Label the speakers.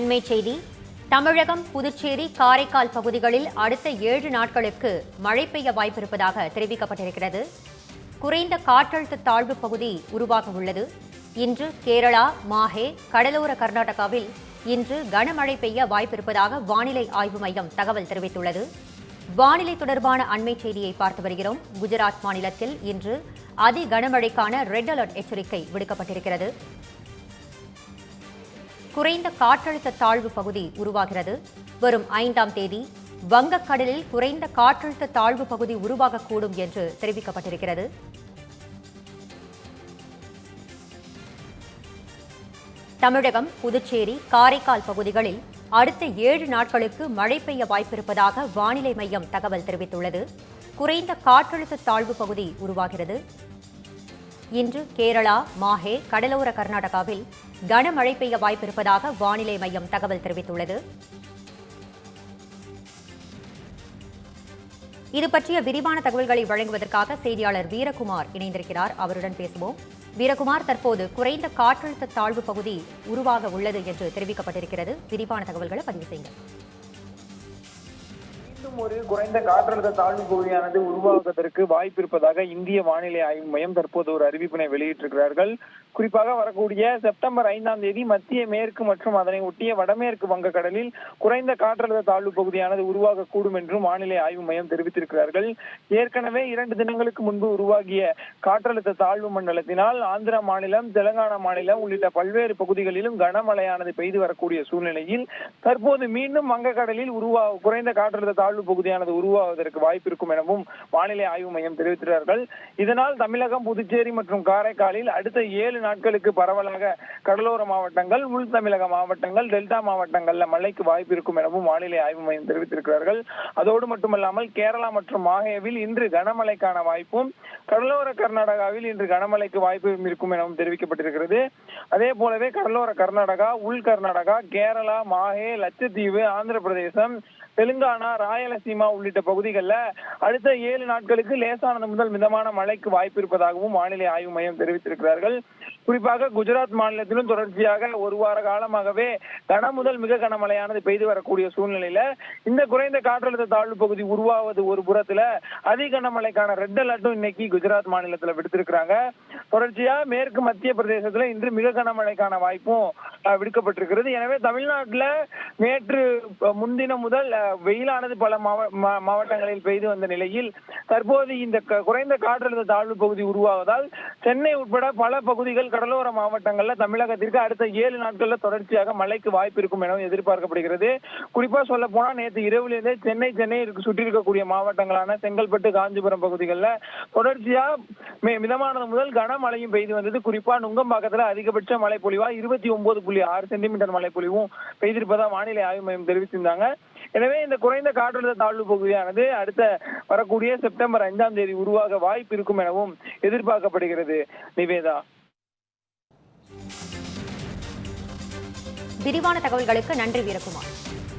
Speaker 1: அண்மை செய்தி தமிழகம் புதுச்சேரி காரைக்கால் பகுதிகளில் அடுத்த ஏழு நாட்களுக்கு மழை பெய்ய வாய்ப்பிருப்பதாக தெரிவிக்கப்பட்டிருக்கிறது குறைந்த காற்றழுத்த தாழ்வு பகுதி உருவாக உள்ளது இன்று கேரளா மாஹே கடலோர கர்நாடகாவில் இன்று கனமழை பெய்ய வாய்ப்பிருப்பதாக வானிலை ஆய்வு மையம் தகவல் தெரிவித்துள்ளது வானிலை தொடர்பான அண்மை செய்தியை பார்த்து வருகிறோம் குஜராத் மாநிலத்தில் இன்று அதி கனமழைக்கான ரெட் அலர்ட் எச்சரிக்கை விடுக்கப்பட்டிருக்கிறது குறைந்த காற்றழுத்த தாழ்வு பகுதி உருவாகிறது வரும் ஐந்தாம் தேதி வங்கக்கடலில் குறைந்த காற்றழுத்த தாழ்வு பகுதி உருவாகக்கூடும் என்று தெரிவிக்கப்பட்டிருக்கிறது தமிழகம் புதுச்சேரி காரைக்கால் பகுதிகளில் அடுத்த ஏழு நாட்களுக்கு மழை பெய்ய வாய்ப்பிருப்பதாக வானிலை மையம் தகவல் தெரிவித்துள்ளது குறைந்த காற்றழுத்த தாழ்வு பகுதி உருவாகிறது இன்று கேரளா மாஹே கடலோர கர்நாடகாவில் கனமழை பெய்ய வாய்ப்பிருப்பதாக வானிலை மையம் தகவல் தெரிவித்துள்ளது இது பற்றிய விரிவான தகவல்களை வழங்குவதற்காக செய்தியாளர் வீரகுமார் இணைந்திருக்கிறார் அவருடன் பேசுவோம் வீரகுமார் தற்போது குறைந்த காற்றழுத்த தாழ்வு பகுதி உருவாக உள்ளது என்று தெரிவிக்கப்பட்டிருக்கிறது விரிவான தகவல்களை பதிவு செய்யுங்கள்
Speaker 2: மீண்டும் ஒரு குறைந்த காற்றழுத்த தாழ்வு பகுதியானது உருவாகுவதற்கு வாய்ப்பு இருப்பதாக இந்திய வானிலை ஆய்வு மையம் தற்போது ஒரு அறிவிப்பினை வெளியிட்டிருக்கிறார்கள் குறிப்பாக வரக்கூடிய செப்டம்பர் ஐந்தாம் தேதி மத்திய மேற்கு மற்றும் அதனை ஒட்டிய வடமேற்கு வங்கக்கடலில் குறைந்த காற்றழுத்த தாழ்வு பகுதியானது உருவாகக்கூடும் என்றும் வானிலை ஆய்வு மையம் தெரிவித்திருக்கிறார்கள் ஏற்கனவே இரண்டு தினங்களுக்கு முன்பு உருவாகிய காற்றழுத்த தாழ்வு மண்டலத்தினால் ஆந்திர மாநிலம் தெலங்கானா மாநிலம் உள்ளிட்ட பல்வேறு பகுதிகளிலும் கனமழையானது பெய்து வரக்கூடிய சூழ்நிலையில் தற்போது மீண்டும் வங்கக்கடலில் உருவா குறைந்த காற்றழுத்த தாழ்வு பகுதியானது உருவாவதற்கு வாய்ப்பு இருக்கும் எனவும் வானிலை ஆய்வு மையம் தெரிவித்துள்ளார்கள் இதனால் தமிழகம் புதுச்சேரி மற்றும் காரைக்காலில் அடுத்த ஏழு நாட்களுக்கு பரவலாக கடலோர மாவட்டங்கள் உள் தமிழக மாவட்டங்கள் டெல்டா மாவட்டங்கள்ல மழைக்கு வாய்ப்பு இருக்கும் எனவும் வானிலை ஆய்வு மையம் தெரிவித்திருக்கிறார்கள் அதோடு மட்டுமல்லாமல் கேரளா மற்றும் மாஹேவில் இன்று கனமழைக்கான வாய்ப்பும் கடலோர கர்நாடகாவில் இன்று கனமழைக்கு வாய்ப்பு இருக்கும் எனவும் தெரிவிக்கப்பட்டிருக்கிறது அதே போலவே கடலோர கர்நாடகா உள் கர்நாடகா கேரளா மாஹே லட்சத்தீவு ஆந்திர பிரதேசம் தெலுங்கானா ராய ராயலசீமா உள்ளிட்ட பகுதிகளில் அடுத்த ஏழு நாட்களுக்கு லேசானது முதல் மிதமான மழைக்கு வாய்ப்பு இருப்பதாகவும் வானிலை ஆய்வு மையம் தெரிவித்திருக்கிறார்கள் குறிப்பாக குஜராத் மாநிலத்திலும் தொடர்ச்சியாக ஒரு வார காலமாகவே கன முதல் மிக கனமழையானது பெய்து வரக்கூடிய சூழ்நிலையில இந்த குறைந்த காற்றழுத்த தாழ்வு பகுதி உருவாவது ஒரு புறத்துல அதிக கனமழைக்கான ரெட் அலர்ட்டும் இன்னைக்கு குஜராத் மாநிலத்தில் விடுத்திருக்கிறாங்க தொடர்ச்சியா மேற்கு மத்திய பிரதேசத்துல இன்று மிக கனமழைக்கான வாய்ப்பும் விடுக்கப்பட்டிருக்கிறது எனவே தமிழ்நாட்டில் நேற்று முன்தினம் முதல் வெயிலானது பல மாவட்டங்களில் பெய்து வந்த நிலையில் தற்போது இந்த குறைந்த காற்றழுத்த தாழ்வு பகுதி உருவாவதால் சென்னை உட்பட பல பகுதிகள் கடலோர மாவட்டங்களில் தமிழகத்திற்கு அடுத்த ஏழு நாட்களில் தொடர்ச்சியாக மழைக்கு வாய்ப்பு இருக்கும் எனவும் எதிர்பார்க்கப்படுகிறது குறிப்பா சொல்ல போனா நேற்று இரவிலிருந்தே சென்னை சென்னை சுற்றி இருக்கக்கூடிய மாவட்டங்களான செங்கல்பட்டு காஞ்சிபுரம் பகுதிகளில் தொடர்ச்சியாக மிதமானது முதல் கனமழையும் பெய்து வந்தது குறிப்பா நுங்கம்பாக்கத்துல அதிகபட்ச மழை பொழிவா இருபத்தி ஒன்பது புள்ளி ஆறு சென்டிமீட்டர் மழை பொழிவும் பெய்திருப்பதா வானிலை ஆய்வு மையம் தெரிவித்திருந்தாங்க எனவே இந்த குறைந்த காற்றழுத்த தாழ்வு பகுதியானது அடுத்த வரக்கூடிய செப்டம்பர் ஐந்தாம் தேதி உருவாக வாய்ப்பு இருக்கும் எனவும் எதிர்பார்க்கப்படுகிறது நிவேதா
Speaker 1: விரிவான தகவல்களுக்கு நன்றி வீரகுமார்